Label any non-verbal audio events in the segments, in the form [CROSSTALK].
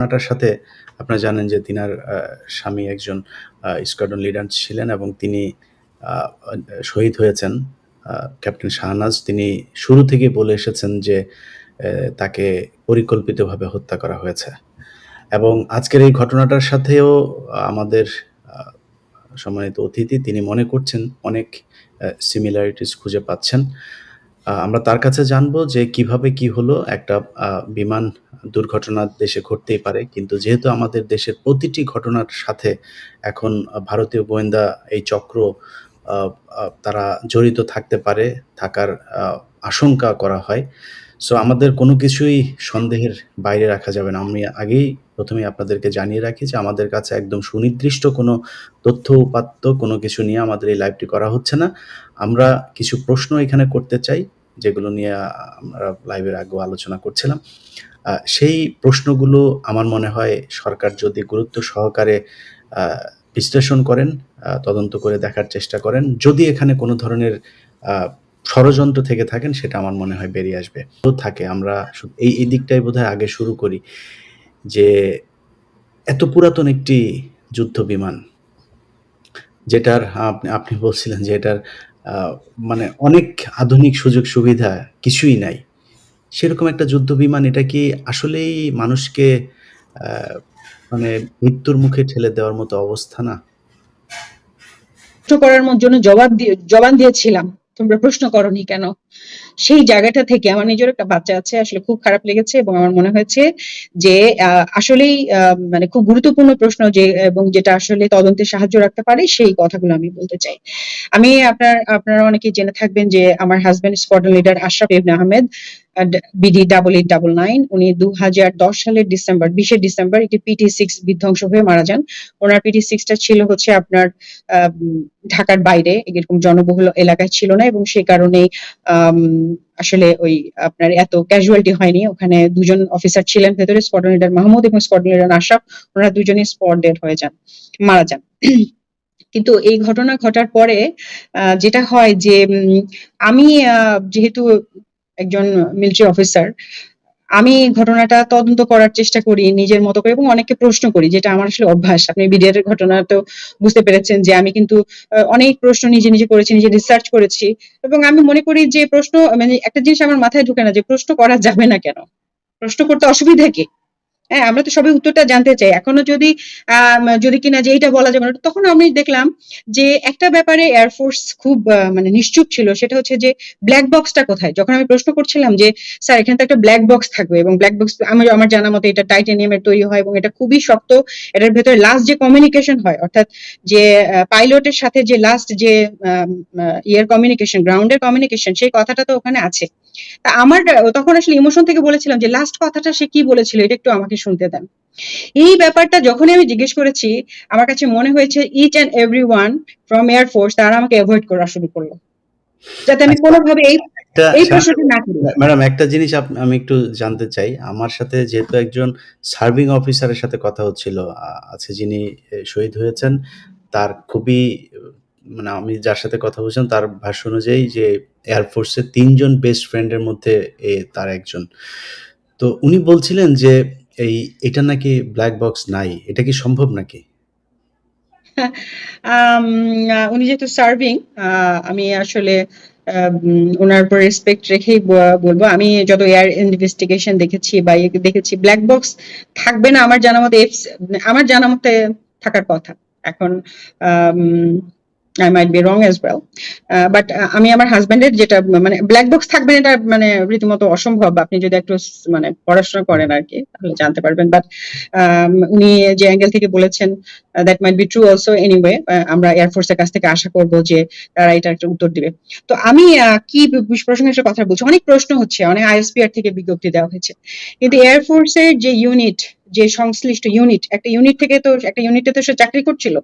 ঘটনাটার সাথে আপনারা জানেন যে তিনার স্বামী একজন আ স্কোয়াড্রন লিডার ছিলেন এবং তিনি শহীদ হয়েছেন। ক্যাপ্টেন শাহনাজ তিনি শুরু থেকেই বলে এসেছেন যে তাকে পরিকল্পিতভাবে হত্যা করা হয়েছে। এবং আজকের এই ঘটনাটার সাথেও আমাদের সম্মানিত অতিথি, তিনি মনে করছেন অনেক সিমিলারিটিস খুঁজে পাচ্ছেন। আমরা তার কাছে জানব যে কীভাবে কি হলো একটা বিমান দুর্ঘটনা দেশে ঘটতেই পারে। কিন্তু যেহেতু আমাদের দেশের প্রতিটি ঘটনার সাথে এখন ভারতীয় গোয়েন্দা এই চক্র তারা জড়িত থাকতে পারে, থাকার আশঙ্কা করা হয়। সো আমাদের কোনো কিছুই সন্দেহের বাইরে রাখা যাবে না। আমি আগেই প্রথমে আপনাদেরকে জানিয়ে রাখি যে আমাদের কাছে একদম সুনির্দিষ্ট কোনো তথ্য উপাত্ত কোনো কিছু নিয়ে আমাদের এই লাইভটি করা হচ্ছে না। আমরা কিছু প্রশ্ন এখানে করতে চাই, যেগুলো নিয়ে আমরা লাইভের আগেও আলোচনা করছিলাম। সেই প্রশ্নগুলো আমার মনে হয় সরকার যদি গুরুত্ব সহকারে বিশ্লেষণ করেন, তদন্ত করে দেখার চেষ্টা করেন। যদি এখানে কোনো ধরনের ষড়যন্ত্র থেকে থাকেন সেটা আমার মনে হয় বেরিয়ে আসবে। তো থাকে আমরা এই, এই দিকটাই বোধহয় আগে শুরু করি। যে এত পুরাতন একটি যুদ্ধ বিমান যেটার আপনি বলছিলেন যে এটার মানে অনেক আধুনিক সুযোগ সুবিধা কিছুই নাই। সেরকম একটা যুদ্ধ বিমান এটা কি আসলেই মানুষকে মানে মৃত্যুর মুখে ঠেলে দেওয়ার মতো অবস্থা না? করার জন্য জবাব দিয়ে জবান দিয়েছিলাম। তোমরা প্রশ্ন করনি কেন? সেই জায়গাটা থেকে আমার নিজের একটা বাচ্চা আছে। আসলে খুব খারাপ লেগেছে এবং আমার মনে হয়েছে যে আসলেই মানে খুব গুরুত্বপূর্ণ প্রশ্ন যে, এবং যেটা আসলে তদন্তে সাহায্য রাখতে পারে সেই কথাগুলো আমি বলতে চাই। আমি আপনার, আপনারা অনেকে জেনে থাকবেন যে, আমার husband squadron leader Ashraf Ibne Ahmed আ ডা বিডি 8889 উনি ২০১০ সালের ডিসেম্বর ২০ ডিসেম্বর একটি পিটি-6 বিধ্বংস হয়ে মারা যান। উনার পিটি-6 টা ছিল হচ্ছে আপনার ঢাকার বাইরে এরকম জনবহুল এলাকায় ছিল না এবং সে কারণেই আসলে ওই আপনার এত ক্যাজুয়ালিটি হয়নি। ওখানে দুজন অফিসার ছিলেন ভেতরে স্কোয়াড্রন লিডার মাহমুদ এবং স্কোয়াড্রন লিডার আশরাফ। উনারা দুজনেই স্পট ডেড হয়ে যান, মারা যান। কিন্তু এই ঘটনা ঘটার পরে যেটা হয় যে আমি যেহেতু একজন মিলিটারি অফিসার, আমি ঘটনাটা তদন্ত করার চেষ্টা করি নিজের মতো করে এবং অনেককে প্রশ্ন করি যেটা আমার আসলে অভ্যাস। আপনি বিডিআর এর ঘটনা তো বুঝতে পেরেছেন যে আমি কিন্তু অনেক প্রশ্ন নিজে, নিজে করেছি, নিজে রিসার্চ করেছি এবং আমি মনে করি যে প্রশ্ন মানে একটা জিনিস আমার মাথায় ঢুকে না যে প্রশ্ন করা যাবে না কেন? প্রশ্ন করতে অসুবিধা কি? হ্যাঁ, আমরা তো সবাই উত্তরটা জানতে চাই। এখনও যদি যদি কিনা যে এইটা বলা যাবে না, তখন আমি দেখলাম যে একটা ব্যাপারে এয়ার ফোর্স খুব মানে নিশ্চুপ ছিল সেটা হচ্ছে যে ব্লাক বক্সটা কোথায়? যখন আমি প্রশ্ন করছিলাম যে, "স্যার এখানে তো একটা ব্লাক বক্স থাকবে এবং ব্লাক বক্স আমি আমার জানা মতে এটা টাইটানিয়ামের তৈরি হয় এবং এটা খুবই শক্ত। এটার ভেতরে লাস্ট যে কমিউনিকেশন হয় অর্থাৎ যে পাইলটের সাথে যে লাস্ট যে আ কমিউনিকেশন, গ্রাউন্ড এর কমিউনিকেশন সেই কথাটা তো ওখানে আছে।" তা আমার তখন আসলে ইমোশন থেকে বলেছিলাম যে, "লাস্ট কথাটা সে কি বলেছিল? এটা একটু আমাকে শুনতে দেন।" এই ব্যাপারটা যখনই আমি জিজ্ঞেস করেছি, আমার কাছে মনে হয়েছে each and everyone from air force তারা আমাকে এভয়েড করা শুরু করল। যাতে আমি আচ্ছা, কোনভাবে এই এই প্রশ্নটা না করি। ম্যাডাম একটা জিনিস আমি একটু জানতে চাই। আমার সাথে যেহেতু একজন সার্ভিং অফিসারের সাথে কথা হচ্ছিল, আছে যিনি শহীদ হয়েছেন, তার খুবই মানে আমি যার সাথে কথা বলছিলাম তার ভাষ্য অনুযায়ী যে এয়ার ফোর্সের ৩ বেস্ট ফ্রেন্ড এর মধ্যে তার একজন। তো উনি বলছিলেন যে এই, এটা নাকি ব্ল্যাক বক্স নাই। এটা কি সম্ভব নাকি? [LAUGHS] উনি যেহেতু সার্ভিং আমি আসলে উনার উপর রেসপেক্ট রেখেই বলব আমি যত এয়ার ইনভেস্টিগেশন দেখেছি বা ইয়ে দেখেছি ব্ল্যাক বক্স থাকবে না আমার জানা মতে আমার জানা মতে থাকার কথা। এখন um I might be wrong as well. Uh but আমি আমার হাসব্যান্ডের যেটা মানে ব্ল্যাক বক্স থাকবে এটা মানে রীতিমতো অসম্ভব। আপনি যদি একটু মানে পড়াশোনা করেন আরকি তাহলে জানতে পারবেন। বাট উনি যে অ্যাঙ্গেল থেকে বলেছেন that might be true also anyway আমরা এয়ার ফোর্স এর কাছ থেকে আশা করব যে তারা এটা একটা উত্তর দিবে। তো আমি কি প্রসঙ্গে এসে কথা বলছি। অনেক প্রশ্ন হচ্ছে, অনেক আইএসপিআর থেকে বিজ্ঞপ্তি দেওয়া হয়েছে। কিন্তু এয়ার ফোর্স এর যে ইউনিট, যে সংশ্লিষ্ট ইউনিট, একটা ইউনিট থেকে তো একটা ইউনিটে তো সে চাকরি করছিল।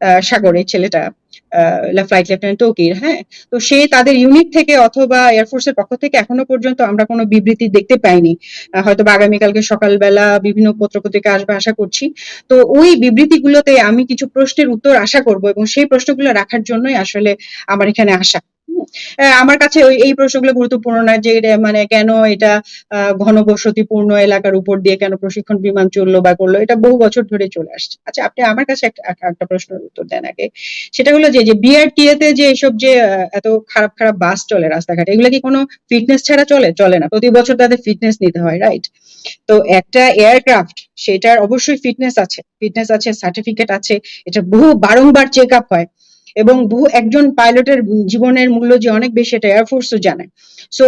আ সাগর ছেলেটা ফ্লাইট লেফটেন্যান্ট তৌকির, হ্যাঁ? তো সে তাদের ইউনিট থেকে অথবা এয়ারফোর্সের পক্ষ থেকে এখনও পর্যন্ত আমরা কোনো বিবৃতি দেখতে পাইনি। হয়তো আগামীকালকে সকালবেলা বিভিন্ন পত্র-পত্রিকা আসবে আশা করছি। তো ওই বিবৃতিগুলোতে আমি কিছু প্রশ্নের উত্তর আশা করব এবং সেই প্রশ্নগুলো রাখার জন্যই আসলে আমার এখানে আসা। আমার কাছে এই প্রশ্নগুলো গুরুত্বপূর্ণ না যে মানে কেন এটা ঘনবসতিপূর্ণ এলাকার উপর দিয়ে কেন প্রশিক্ষণ বিমান চলল বা করল, এটা বহু বছর ধরে চলে আসছে। আচ্ছা আপনি আমার কাছে একটা প্রশ্নের উত্তর দেন আগে। সেটা হলো যে বিআরটিএ তে যে এসব যে এত খারাপ খারাপ বাস চলে রাস্তাঘাটে, এগুলো কি কোনো ফিটনেস ছাড়া চলে? চলে না। প্রতি বছর তাদের ফিটনেস নিতে হয় রাইট তো একটা এয়ারক্রাফট সেটার অবশ্যই ফিটনেস আছে। ফিটনেস আছে সার্টিফিকেট আছে, এটা বহু বারংবার চেক আপ হয়। এবং বহু একজন পাইলটের জীবনের মূল্য যে অনেক বেশি এটা এয়ারফোর্সও জানে। সো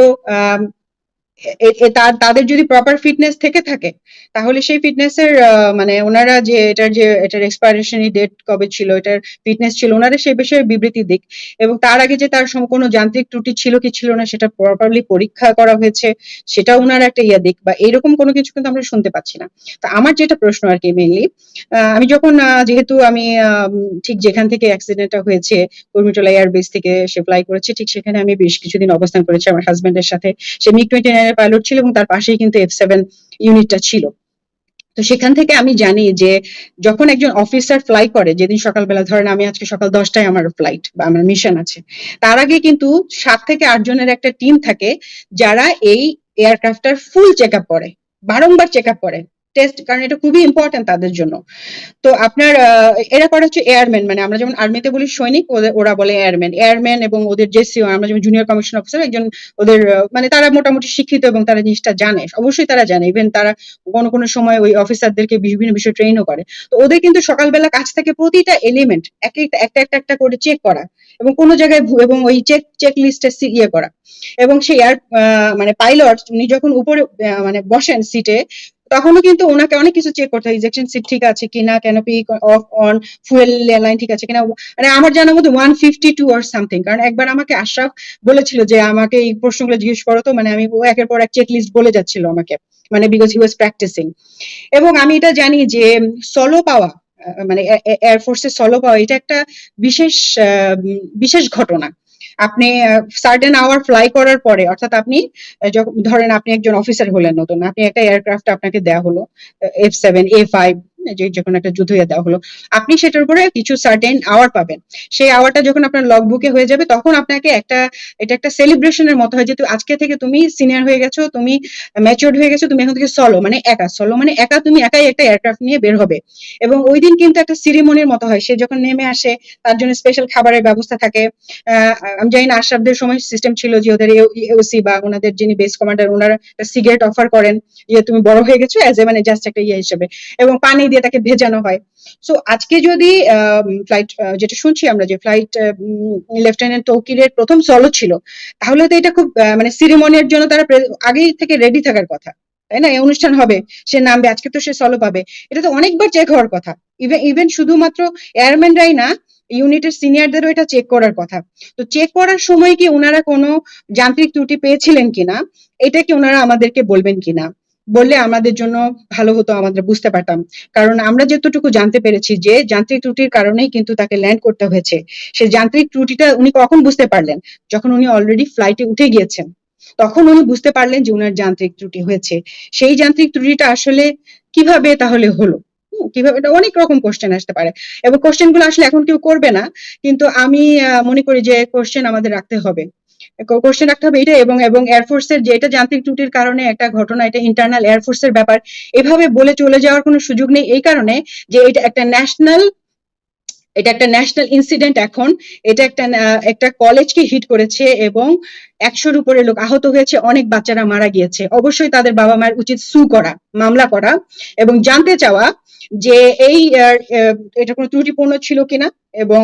তাদের যদি প্রপার ফিটনেস থেকে থাকে, তাহলে সেই ফিটনেসের মানে ওনারা যে এটার যে, এটার এক্সপায়ারেশন ডেট কবে ছিল, এটার ফিটনেস ছিল, ওনারা সেই বিষয়ে বিবৃতি দিক। এবং তার আগে যে তার কোনো যান্ত্রিক ত্রুটি ছিল কি ছিল না, সেটা প্রপারলি পরীক্ষা করা হয়েছে, সেটা ওনারা একটা ইয়া দিক, বা এরকম কোনো কিছু কিন্তু আমরা শুনতে পাচ্ছি না। তো আমার যেটা প্রশ্ন আর কি মেইনলি আমি যখন যেহেতু আমি ঠিক যেখান থেকে অ্যাক্সিডেন্টটা হয়েছে কর্মীটোলা এয়ারবেস থেকে সে ফ্লাই করেছে, ঠিক সেখানে আমি বেশ কিছুদিন অবস্থান করেছি, আমার হাজবেন্ডের সাথে। সে মিগ টোয়েন্টি নাইনের পাইলট ছিল এবং তার পাশেই কিন্তু এফ সেভেন ইউনিটটা ছিল। তো সেখান থেকে আমি জানি যে যখন একজন অফিসার ফ্লাই করে, যেদিন সকালবেলা, ধরেন আমি আজকে সকাল দশটায় আমার ফ্লাইট বা আমার মিশন আছে, তার আগে কিন্তু সাত থেকে আট জনের একটা টিম থাকে যারা এই এয়ারক্রাফটার ফুল চেক আপ করে, বারংবার চেক আপ করে। টেস্ট কারণ এটা খুবই ইম্পর্টেন্ট তাদের জন্য। তো আপনার এরা করে হচ্ছে এয়ারম্যান মানে আমরা যেমন আর্মিতে বলি সৈনিক ওরা বলে এয়ারম্যান এয়ারম্যান এবং ওদের যে সিও আমরা যেমন জুনিয়র কমিশন অফিসার একজন ওদের মানে তারা মোটামুটি শিক্ষিত এবং তারা জিনিসটা জানে। অবশ্যই তারা জানে। ইভেন তারা কোনো কোনো সময় ওই অফিসারদেরকে বিভিন্ন বিষয়ে ট্রেনও করে। তো ওদের কিন্তু সকালবেলা কাছ থেকে প্রতিটা এলিমেন্ট এক একটা একটা একটা করে চেক করা এবং কোনো জায়গায় এবং ওই চেক চেক লিস্টে ইয়ে করা। এবং সেই এয়ার মানে পাইলট উনি যখন উপরে মানে বসেন সিটে তখনও কিন্তু ওনাকে অনেক কিছু চেক করতে হয় ইজেকশন সিট ঠিক আছে কিনা canopy off on fuel line ঠিক আছে কিনা মানে আমার জানার মধ্যে ওয়ান ফিফটি টু আর সামথিং কারণ একবার আমাকে আশরাফ বলেছিল যে আমাকে এই প্রশ্নগুলো জিজ্ঞেস করো তো মানে আমি একের পর এক চেক লিস্ট বলে যাচ্ছিল আমাকে মানে বিকজ হি ওয়াজ প্র্যাকটিসিং এবং আমি এটা জানি যে সলো পাওয়া মানে এয়ারফোর্সের সলো পাওয়া এটা একটা বিশেষ বিশেষ ঘটনা। আপনি সার্টেন আওয়ার ফ্লাই করার পরে, অর্থাৎ আপনি ধরেন আপনি একজন অফিসার হলেন নতুন, আপনি একটা এয়ারক্রাফট আপনাকে দেওয়া হলো এফ সেভেন এ ফাইভ যে যে কোনো একটা যুদ্ধ ইয়ে দেওয়া হলো, আপনি সেটার উপরে কিছু সার্টেন আওয়ার পাবেন। সেই আওয়ারটা যখন আপনার লগ বুকে হয়ে যাবে, তখন আপনাকে একটা, এটা একটা সেলিব্রেশনের মতো হয় যে আজকে থেকে তুমি সিনিয়র হয়ে গেছো, তুমি ম্যাচিওর্ড হয়ে গেছো, তুমি এখন থেকে সলো মানে একা। সলো মানে একা, তুমি একাই একটা এয়ারক্রাফট নিয়ে বের হবে। এবং ওই দিন কিন্তু একটা সিরিমনির মতো হয়। সে যখন নেমে আসে, তার জন্য স্পেশাল খাবারের ব্যবস্থা থাকে। আমি জানি না, আশরাফদের সময় সিস্টেম ছিল যে ওদের এওসি বা ওনাদের যিনি বেস কমান্ডার ওনারা সিগারেট অফার করেন যে, তুমি বড় হয়ে গেছো অ্যাজ এ মানে জাস্ট একটা ইয়ে হিসেবে। এবং পানি দিয়ে তাকে ভেজানো হয়। সো আজকে যদি ফ্লাইট যেটা শুনছি আমরা যে ফ্লাইট লেফটেন্যান্ট তৌকিরের প্রথম সলো ছিল, তাহলে তো এটা খুব মানে সিরিমনির জন্য তারা আগেই থেকে রেডি থাকার কথা। তাই না? এই অনুষ্ঠান হবে, সে নামবে, আজকে তো সে সলো পাবে। এটা তো অনেকবার চেক হওয়ার কথা। ইভেন ইভেন শুধুমাত্র এয়ারম্যানরাই না, ইউনিটের সিনিয়রদেরও এটা চেক করার কথা। তো চেক করার সময় কি ওনারা কোনো যান্ত্রিক ত্রুটি পেয়েছিলেন কিনা? এটা কি ওনারা আমাদেরকে বলবেন কিনা? বললে আমাদের জন্য ভালো হতো আমাদের বুঝতে পারতাম। কারণ আমরা যতটুকু জানতে পেরেছি যে যান্ত্রিক ত্রুটির কারণেই কিন্তু তাকে ল্যান্ড করতে হয়েছে। সেই যান্ত্রিক ত্রুটিটা উনি কখন বুঝতে পারলেন? যখন উনি অলরেডি ফ্লাইটে উঠে গিয়েছেন। তখন উনি বুঝতে পারলেন যে উনার যান্ত্রিক ত্রুটি হয়েছে। সেই যান্ত্রিক ত্রুটিটা আসলে কীভাবে তাহলে হলো? কীভাবে? এটা অনেক রকম কোশ্চেন আসতে পারে। এবং কোশ্চেনগুলো আসলে এখন কেউ করবে না। কিন্তু আমি মনে করি যে কোশ্চেন আমাদের রাখতে হবে। কোশ্চেন রাখতে হবে, এটা এবং এবং এয়ারফোর্সের যে এটা যান্ত্রিক ত্রুটির কারণে একটা ঘটনা, এটা ইন্টারনাল এয়ারফোর্সের ব্যাপার, এভাবে বলে চলে যাওয়ার কোনো সুযোগ নেই। এই কারণে যে এটা একটা ন্যাশনাল এটা একটা ন্যাশনাল ইনসিডেন্ট এখন, এটা একটা একটা কলেজকে হিট করেছে এবং একশোর উপরে লোক আহত হয়েছে, অনেক বাচ্চারা মারা গিয়েছে। অবশ্যই তাদের বাবা মায়ের উচিত সু করা, মামলা করা এবং জানতে চাওয়া যে এই এটা কোনো ত্রুটিপূর্ণ ছিল কিনা এবং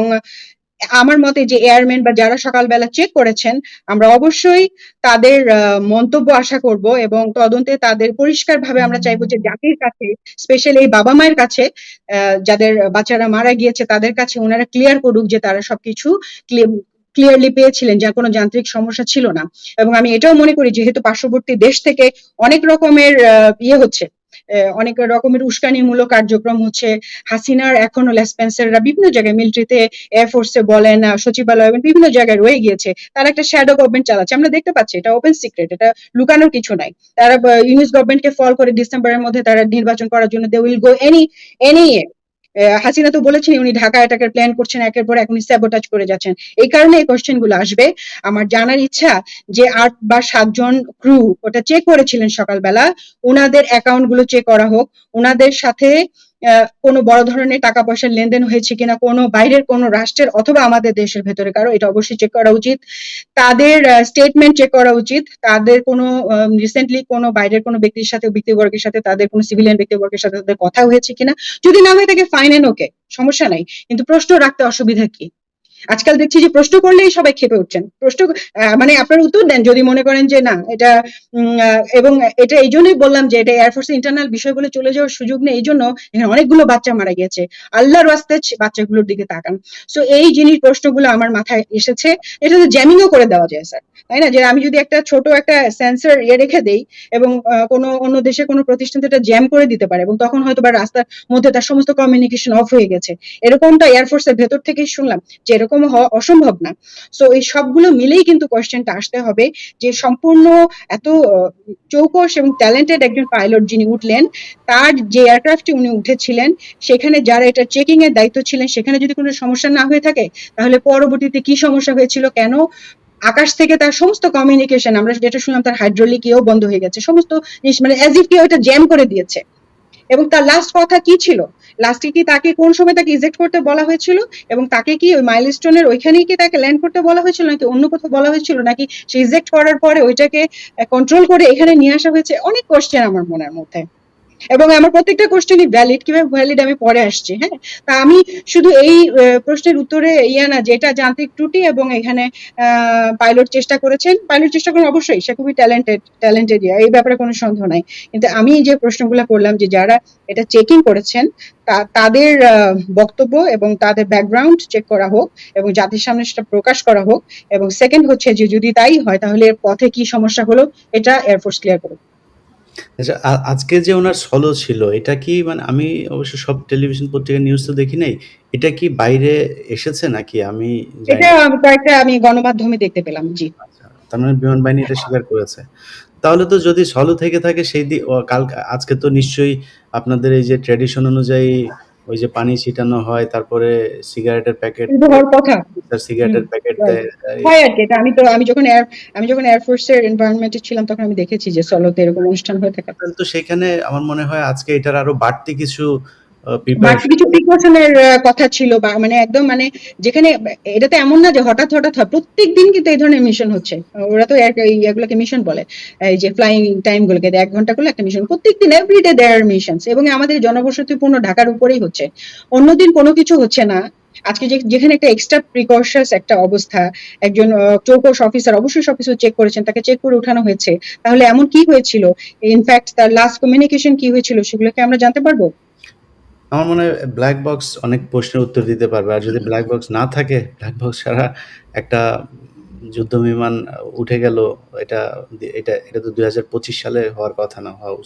আমার মতে যে এয়ারম্যান বা যারা সকালবেলা চেক করেছেন, আমরা অবশ্যই তাদের মন্তব্য আশা করব এবং তদন্তে তাদের পরিষ্কারভাবে আমরা চাইব যে জাতির কাছে স্পেশালি এই বাবা মায়ের কাছে যাদের বাচ্চারা মারা গিয়েছে তাদের কাছে ওনারা ক্লিয়ার করুক যে তারা সবকিছু ক্লিয়ারলি পেয়েছিলেন, যার কোনো যান্ত্রিক সমস্যা ছিল না। এবং আমি এটাও মনে করি যেহেতু পার্শ্ববর্তী দেশ থেকে অনেক রকমের ইয়ে হচ্ছে। অনেক রকমের উস্কানিমূলক কার্যক্রম হচ্ছে। হাসিনার এখনও লেসপেন্সাররা বিভিন্ন জায়গায় মিলিটারিতে এয়ারফোর্সে বলেন সচিবালয় বিভিন্ন জায়গায় রয়ে গিয়েছে। তারা একটা শ্যাডো গভর্নমেন্ট চালাচ্ছে। আমরা দেখতে পাচ্ছি, এটা ওপেন সিক্রেট এটা লুকানোর কিছু নাই। তারা ইউনিস গভর্নমেন্টকে ফল করে ডিসেম্বরের মধ্যে তারা নির্বাচন করার জন্য they will go any any Hasina তো বলেছেন উনি ঢাকা অ্যাটাকের প্ল্যান করছেন, একের পর এক উনি স্যাবোটাজ করে যাচ্ছেন। এই কারণে এই কোশ্চেনগুলো আসবে। আমার জানার ইচ্ছা যে আট বা সাতজন ক্রু ওটা চেক করেছিলেন সকালবেলা। ওনাদের অ্যাকাউন্টগুলো চেক করা হোক। ওনাদের সাথে কোনো বড় ধরনের টাকা পয়সার লেনদেন হয়েছে কিনা, কোনো বাইরের, কোনো রাষ্ট্রের অথবা আমাদের দেশের ভেতরে কারও, এটা অবশ্যই চেক করা উচিত। তাদের স্টেটমেন্ট চেক করা উচিত। তাদের কোনো রিসেন্টলি কোনো বাইরের কোনো ব্যক্তির সাথে, ব্যক্তিবর্গের সাথে, তাদের কোনো সিভিলিয়ান ব্যক্তিবর্গের সাথে তাদের কথা হয়েছে কিনা? যদি না হয়ে থাকে ফাইন এন্ড ওকে সমস্যা নাই। কিন্তু প্রশ্ন রাখতে অসুবিধা কি? আজকাল দেখছি যে প্রশ্ন করলেই সবাই খেপে উঠছেন। প্রশ্ন মানে আপনার উত্তর দেন যদি মনে করেন যে না, এটা এবং এটা এই জন্যই বললাম যে এটা এয়ারফোর্স ইন্টারনাল বিষয় বলে চলে যাওয়ার সুযোগ নেই, এই জন্য এখানে অনেকগুলো বাচ্চা মারা গিয়েছে। আল্লাহর রাস্তে বাচ্চাগুলোর দিকে তাকান। সো এই জিনিস প্রশ্নগুলো আমার মাথায় এসেছে। এটা তো জ্যামিংও করে দেওয়া যায় স্যার তাই না? যে আমি যদি একটা ছোট একটা সেন্সর ইয়ে রেখে দেই এবং কোনো অন্য দেশে কোনো প্রতিষ্ঠান এটা জ্যাম করে দিতে পারে এবং তখন হয়তো বা রাস্তার মধ্যে তার সমস্ত কমিউনিকেশন অফ হয়ে গেছে। এরকমটা এয়ারফোর্সের ভেতর থেকেই শুনলাম যে এরকম হওয়া অসম্ভব না। সো এই সবগুলো মিলেই কিন্তু কোয়েশ্চেনটা আসতে হবে যে সম্পূর্ণ এত চৌকস এবং ট্যালেন্টেড একজন পাইলট যিনি উঠলেন, তার যে এয়ারক্রাফটে উনি উঠেছিলেন, সেখানে যারা এটা চেকিং এর দায়িত্ব ছিলেন, সেখানে যদি কোনো সমস্যা না হয়ে থাকে, তাহলে পরবর্তীতে কি সমস্যা হয়েছিল, কেন? আকাশ থেকে তার সমস্ত কমিউনিকেশন আমরা যেটা শুনলাম তার হাইড্রোলিক ইয়েও বন্ধ হয়ে গেছে, সমস্ত জিনিস মানে অ্যাজ ইফ কেউ এটা জ্যাম করে দিয়েছে। এবং তার লাস্ট কথা কি ছিল? লাস্টে কি তাকে কোন সময় তাকে ইজেক্ট করতে বলা হয়েছিল? এবং তাকে কি ওই মাইলস্টোনের ওইখানেই কি তাকে ল্যান্ড করতে বলা হয়েছিল? নাকি অন্য কোথাও বলা হয়েছিল? নাকি সে ইজেক্ট করার পরে ওইটাকে কন্ট্রোল করে এখানে নিয়ে আসা হয়েছে? অনেক কোশ্চেন আমার মনের মধ্যে। এবং আমার প্রত্যেকটা কোশ্চেনই ভ্যালিড কীভাবে ভ্যালিড আমি পরে আসছি হ্যাঁ? তা আমি শুধু এই প্রশ্নের উত্তরে ইয়া না, যেটা যান্ত্রিক ত্রুটি এবং এখানে পাইলট চেষ্টা করেছেন। পাইলট চেষ্টা করেন অবশ্যই, সে খুবই ট্যালেন্টেড ট্যালেন্টেড ইয়া, এই ব্যাপারে কোনো সন্দেহ নাই। কিন্তু আমি যে প্রশ্নগুলো করলাম যে যারা এটা চেকিং করেছেন তাদের বক্তব্য এবং তাদের ব্যাকগ্রাউন্ড চেক করা হোক এবং জাতির সামনে সেটা প্রকাশ করা হোক এবং সেকেন্ড হচ্ছে যে যদি তাই হয়, তাহলে পথে কি সমস্যা হলো, এটা এয়ারফোর্স ক্লিয়ার করুক। আচ্ছা আজকে যে ওনার সলো ছিল এটা কি মানে আমি অবশ্য সব টেলিভিশন পত্রিকা নিউজ তো দেখি নাই এটা কি বাইরে এসেছে নাকি আমি এটা। কয়েকটা আমি গণমাধ্যমে দেখতে পেলাম জি আচ্ছা, তার মানে বিমান বাহিনী এটা স্বীকার করেছে তাহলে তো যদি সলো থেকে থাকে সেই কাল আজকে তো নিশ্চয়ই আপনাদের এই যে ট্র্যাডিশন অনুযায়ী ওই যে পানি ছিটানো হয় তারপরে সিগারেটের প্যাকেট হওয়ার কথা। সিগারেটের প্যাকেট হয় আর কি এটা আমি তো আমি যখন আমি যখন এয়ারফোর্সের এনভায়রনমেন্টে ছিলাম তখন আমি দেখেছি যে সলোতে এরকম অনুষ্ঠান হয়ে থাকে। তো সেখানে আমার মনে হয় আজকে এটার আরও বাড়তি কিছু বাড়তি প্রিপারেশন কিছু প্রিকশনের কথা ছিল বা মানে একদম মানে যেখানে, এটা তো এমন না যে হঠাৎ হঠাৎ হয় প্রত্যেক দিন কিন্তু এই ধরনের মিশন হচ্ছে। ওরা তো এগুলোকে মিশন বলে। এই যে ফ্লাইং টাইম গুলোকে এক ঘণ্টা করলে একটা মিশন প্রত্যেকদিন এভরিডে দেয়ার মিশনস এবং আমাদের জনবসতিপূর্ণ ঢাকার উপরেই হচ্ছে। অন্যদিন কোনো কিছু হচ্ছে না। আজকে যেখানে একটা এক্সট্রা প্রিকশনস একটা অবস্থা, একজন চৌকস অফিসার অবশ্যই সবকিছু চেক করেছেন, তাকে চেক করে উঠানো হয়েছে। তাহলে এমন কি হয়েছিল? ইনফ্যাক্ট তার লাস্ট কমিউনিকেশন কি হয়েছিল, সেগুলোকে আমরা জানতে পারব? আমার মনে হয় ব্ল্যাক বক্স অনেক প্রশ্নের উত্তর দিতে পারবে। আর যদি ব্ল্যাক বক্স না থাকে ব্ল্যাক বক্স ছাড়া একটা যুদ্ধ বিমান উঠে গেল, এটা এটা এটা তো দু হাজার পঁচিশ সালে হওয়ার কথা না, হওয়া উচিত।